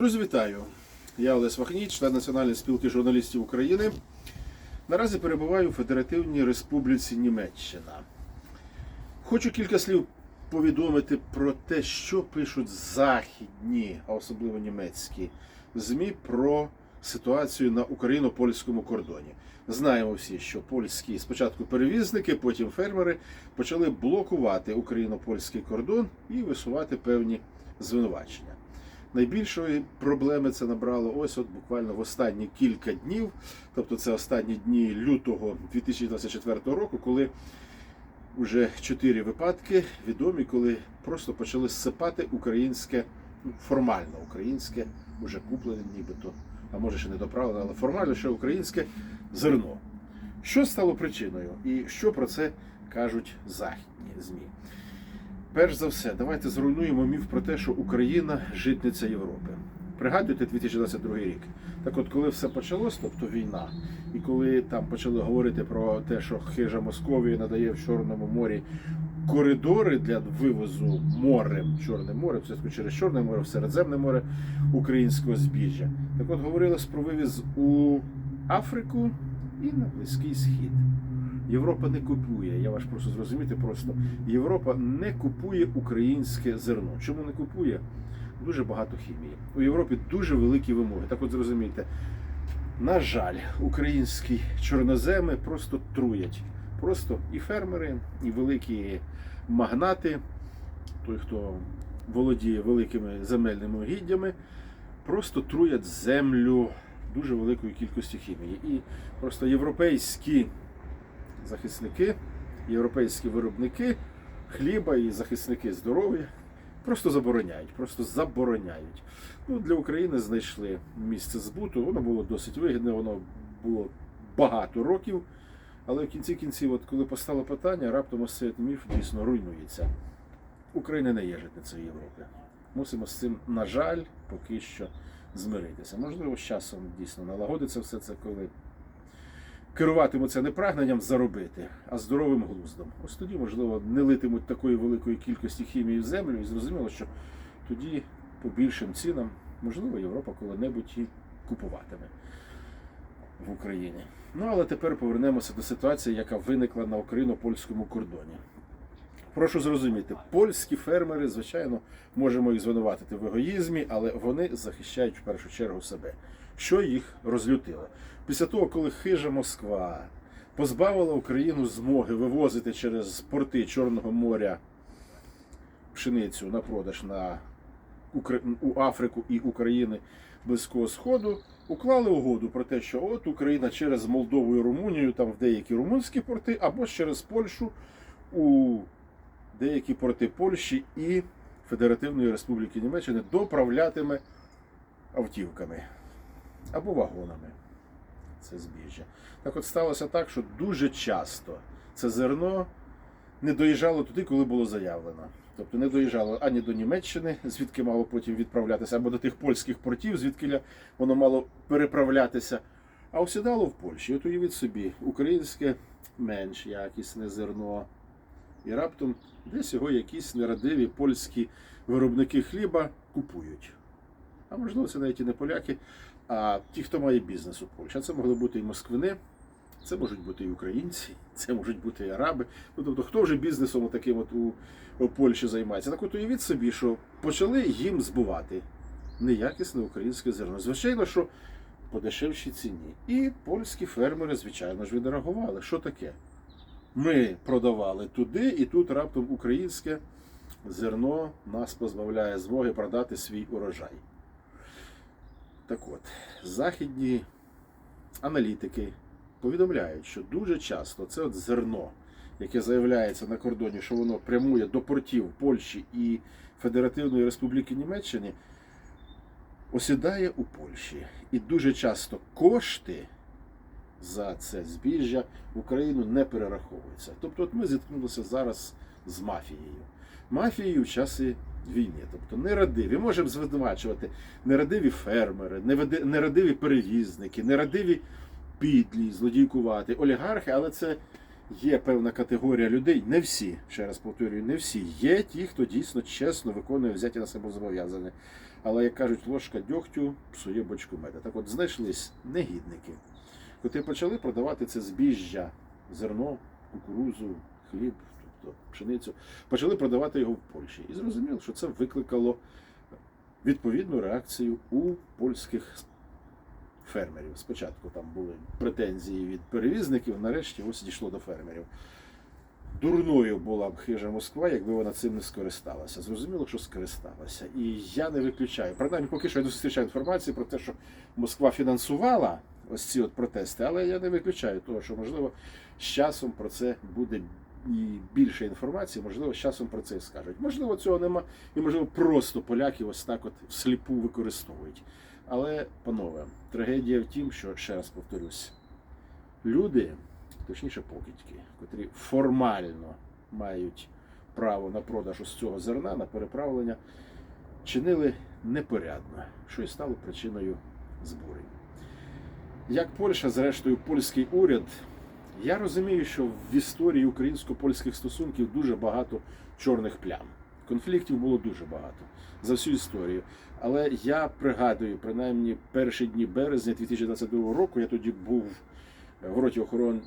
Друзі, вітаю! Я Олесь Вахній, член Національної спілки журналістів України. Наразі перебуваю у Федеративній Республіці Німеччина. Хочу кілька слів повідомити про те, що пишуть західні, а особливо німецькі ЗМІ про ситуацію на україно-польському кордоні. Знаємо всі, що польські спочатку перевізники, потім фермери почали блокувати україно-польський кордон і висувати певні звинувачення. Найбільшої проблеми це набрало ось от буквально в останні кілька днів, тобто це останні дні лютого 2024 року, коли вже чотири випадки відомі, коли просто почали зсипати українське, ну, формально українське, вже куплене нібито, а може ще не доправлене, але формально ще українське зерно. Що стало причиною і що про це кажуть західні ЗМІ? Перш за все, давайте зруйнуємо міф про те, що Україна житниця Європи. Пригадуєте 2022 рік. Так от, коли все почалось, тобто війна, і коли там почали говорити про те, що хижа Московія надає в Чорному морі коридори для вивозу морем, Чорним морем, все через Чорне море, в Середземне море українського збіжжя. Так от говорилось про вивіз у Африку і на Близький Схід. Європа не купує, я вас прошу зрозуміти просто. Європа не купує українське зерно. Чому не купує? Дуже багато хімії. У Європі дуже великі вимоги. Так от зрозумійте, на жаль, українські чорноземи просто труять. Просто і фермери, і великі магнати, той, хто володіє великими земельними угіддями, просто труять землю дуже великою кількістю хімії. І просто європейські захисники, європейські виробники хліба і захисники здоров'я просто забороняють, просто забороняють. Ну, для України знайшли місце збуту, воно було досить вигідне, воно було багато років. Але в кінці кінців, от коли постало питання, раптом ось цей міф дійсно руйнується. Україна не є житницею Європи. Мусимо з цим, на жаль, поки що змиритися. Можливо, з часом дійсно налагодиться все це, коли керуватимуться не прагненням заробити, а здоровим глуздом. Ось тоді, можливо, не литимуть такої великої кількості хімії в землю, і зрозуміло, що тоді по більшим цінам, можливо, Європа коли-небудь і купуватиме в Україні. Ну але тепер повернемося до ситуації, яка виникла на україно-польському кордоні. Прошу зрозуміти, польські фермери, звичайно, можемо їх звинуватити в егоїзмі, але вони захищають в першу чергу себе. Що їх розлютило? Після того, коли хижа Москва позбавила Україну змоги вивозити через порти Чорного моря пшеницю на продаж на у Африку і України Близького Сходу, уклали угоду про те, що от Україна через Молдову і Румунію, там в деякі румунські порти, або через Польщу у деякі порти Польщі і Федеративної Республіки Німеччини доправлятиме автівками або вагонами. Це збіжжя. Так от сталося так, що дуже часто це зерно не доїжджало туди, коли було заявлено. Тобто не доїжджало ані до Німеччини, звідки мало потім відправлятися, або до тих польських портів, звідки воно мало переправлятися, а осідало в Польщі. От уявіть собі, українське менш якісне зерно. І раптом десь його якісь нерадиві польські виробники хліба купують. А можливо, це навіть і не поляки, а ті, хто має бізнес у Польщі. А це могли бути і москвини, це можуть бути і українці, це можуть бути і араби. Ну, тобто, хто вже бізнесом таким от у, у Польщі займається? Так от уявіть собі, що почали їм збувати неякісне українське зерно. Звичайно, що по дешевшій ціні. І польські фермери, звичайно ж, відреагували. Що таке? Ми продавали туди, і тут раптом українське зерно нас позбавляє змоги продати свій урожай. Так от, західні аналітики повідомляють, що дуже часто це от зерно, яке заявляється на кордоні, що воно прямує до портів Польщі і Федеративної Республіки Німеччини, осідає у Польщі. І дуже часто кошти за це збіжжя в Україну не перераховуються. Тобто, от ми зіткнулися зараз з мафією. Мафією в часи війни. Тобто нерадиві. Можемо звинувачувати нерадиві фермери, нерадиві перевізники, нерадиві підлі, злодійкувати, олігархи, але це є певна категорія людей. Не всі, ще раз повторюю, не всі. Є ті, хто дійсно чесно виконує взяті на себе зобов'язання. Але як кажуть, ложка дьогтю псує бочку меда. Так от знайшлись негідники, котрі почали продавати це збіжжя, зерно, кукурузу, хліб, тобто пшеницю, почали продавати його в Польщі. І зрозуміло, що це викликало відповідну реакцію у польських фермерів. Спочатку там були претензії від перевізників, нарешті ось дійшло до фермерів. Дурною була б хижа Москва, якби вона цим не скористалася. Зрозуміло, що скористалася. І я не виключаю. Принаймні, поки що я не зустрічаю інформації про те, що Москва фінансувала ось ці от протести, але я не виключаю того, що можливо з часом про це буде і більше інформації, можливо, з часом про це і скажуть. Можливо, цього нема, і можливо, просто поляки ось так от всліпу використовують. Але, панове, трагедія в тім, що ще раз повторюсь, люди, точніше покидьки, котрі формально мають право на продаж ось цього зерна, на переправлення, чинили непорядно, що і стало причиною збурень. Як Польща, зрештою, польський уряд, я розумію, що в історії українсько-польських стосунків дуже багато чорних плям. Конфліктів було дуже багато за всю історію. Але я пригадую, принаймні, перші дні березня 2022 року я тоді був в роті охорони,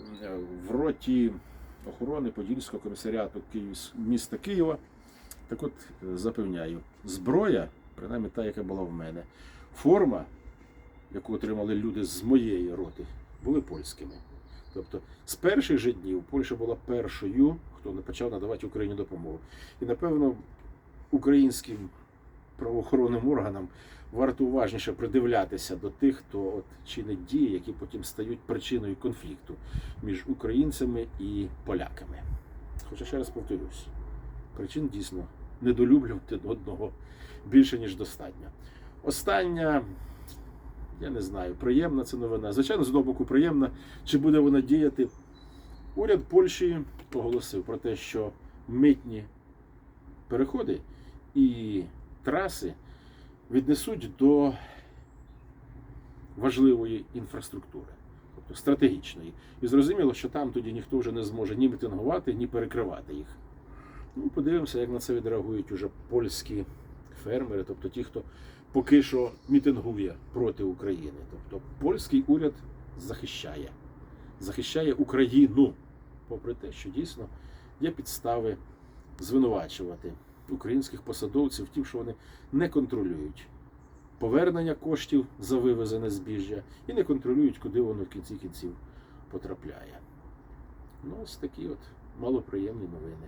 в роті охорони Подільського комісаріату міста Києва. Так от е, запевняю, зброя, принаймні та, яка була в мене, форма, яку отримали люди з моєї роти, були польськими. Тобто з перших же днів Польща була першою, хто не почав надавати Україні допомогу. І напевно українським правоохоронним органам варто уважніше придивлятися до тих, хто от чинить дії, які потім стають причиною конфлікту між українцями і поляками. Хоча ще раз повторюсь, причин дійсно недолюблювати одного більше, ніж достатньо. Остання, я не знаю, приємна це новина. Звичайно, з одного боку, приємна. Чи буде вона діяти? Уряд Польщі оголосив про те, що митні переходи і траси віднесуть до важливої інфраструктури, тобто стратегічної. І зрозуміло, що там тоді ніхто вже не зможе ні мітингувати, ні перекривати їх. Ну, подивимося, як на це відреагують уже польські фермери, тобто ті, хто поки що мітингує проти України. Тобто польський уряд захищає, захищає Україну, попри те, що дійсно є підстави звинувачувати українських посадовців в що вони не контролюють повернення коштів за вивезене збіжжя і не контролюють, куди воно в кінці кінців потрапляє. Ну, ось такі от малоприємні новини.